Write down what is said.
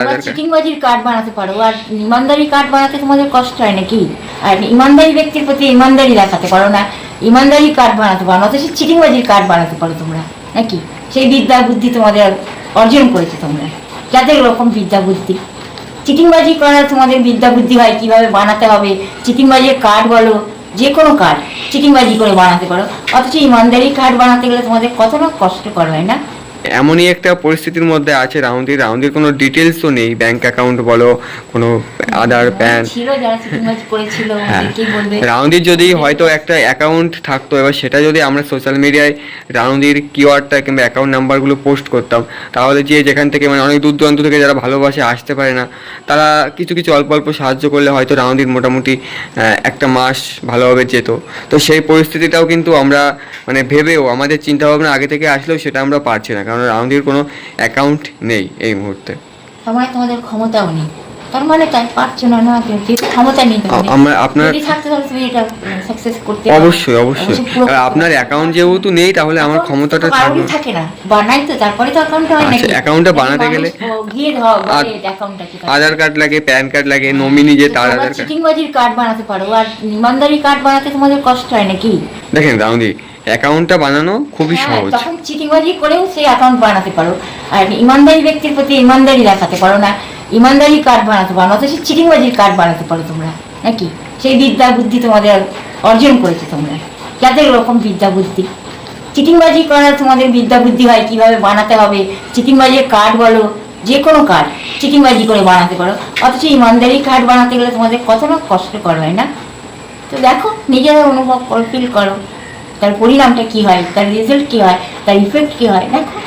Card চিটিংবাজির card বানাতে পারো আর ইমানদারি card বানাতে তোমাদের কষ্ট হয় নাকি? আর ইমানদারি ব্যক্তির প্রতি ইমানদারি দেখাতে পারো না ইমানদারি কার্ড বানাতে পারো অথচ চিটিংবাজির কার্ড বানাতে পারো তোমরা নাকি? সেই বিদ্যা বুদ্ধি তোমাদের অর্জন করেছ তোমরা যাদের রকম বিদ্যা বুদ্ধি। চিটিংবাজি করার তোমাদের বিদ্যা বুদ্ধি হয় কীভাবে বানাতে হবে চিটিংবাজির কার্ড বলো যে কোনো কার্ড চিটিংবাজি করে বানাতে পারো অথচ ইমানদারি কার্ড বানাতে গেলে তোমাদের কত না কষ্টকর হয় না? এমনই একটা পরিস্থিতির মধ্যে আছে রাউন্ডির রাউন্ডির কোনো ডিটেলসও নেই। ব্যাংক অ্যাকাউন্ট বলো কোনো আধার প্যান হ্যাঁ। রাউন্ডির যদি হয়তো একটা অ্যাকাউন্ট থাকতো এবার সেটা যদি আমরা সোশ্যাল মিডিয়ায় রাউন্ডির কিওয়ার্ডটা কিংবা অ্যাকাউন্ট নাম্বারগুলো পোস্ট করতাম তাহলে যে যেখান থেকে মানে অনেক দূর দূরান্ত থেকে যারা ভালোবাসে আসতে পারে না তারা কিছু কিছু অল্প অল্প সাহায্য করলে হয়তো রাউন্ডির মোটামুটি একটা মাস ভালোভাবে যেত। তো সেই পরিস্থিতিটাও কিন্তু আমরা মানে ভেবেও আমাদের চিন্তাভাবনা আগে থেকে আসলেও সেটা আমরা পারছি না। কারণ রাউন্ডির কোনো অ্যাকাউন্ট নেই এই মুহূর্তে। তার মানে তোমাদের ক্ষমতাও নেই। তার মানে তাই পারছ না না ক্ষমতা নেই আমরা আপনার যদি তাহলে তুমি এটা সাকসেস করতে অবশ্যই অবশ্যই। আপনার অ্যাকাউন্ট যেহেতু নেই তাহলে আমার ক্ষমতাটা থাকবে থাকে না। বানাই তো তারপরে তো অ্যাকাউন্ট হয় আচ্ছা, নাকি? অ্যাকাউন্টটা বানাতে গেলে- গিয়ে ধর অ্যাকাউন্টটা কি আধার কার্ড লাগে প্যান কার্ড লাগে নমিনি যে তার আধার কার্ড। চিটিংবাজির কার্ড বানাতে পারো আর ইমানদারি কার্ড বানাতে তোমাদের কষ্ট হয় নাকি? দেখেন রাউন্দি অ্যাকাউন্টটা বানানো খুবই হ্যাঁ, সহজ। তখন চিটিংবাজি করেও সেই অ্যাকাউন্ট বানাতে পারো। আর ইমানদারি ব্যক্তির প্রতি ইমানদারি দেখাতে পারো না। ইমানদারি কার্ড বানাতে পারো অথচ চিটিংবাজির কার্ড বানাতে পারো তোমরা নাকি? সেই বিদ্যা বুদ্ধি তোমাদের অর্জন করেছ তোমরা। যাদের রকম বিদ্যা বুদ্ধি। চিটিংবাজি করার তোমাদের বিদ্যা বুদ্ধি হয় কীভাবে বানাতে হবে? চিটিংবাজির কার্ড বলো যে কোনো কার্ড চিটিংবাজি করে বানাতে পারো। অথচ ইমানদারি কার্ড বানাতে গেলে তোমাদের কত না কষ্টকর হয় না? তো দেখো নিজেরা অনুভব করো ফিল করো। তার পরিণামটা কি হয়? তার রেজাল্ট কি হয়? তার ইফেক্ট কি হয়? দেখো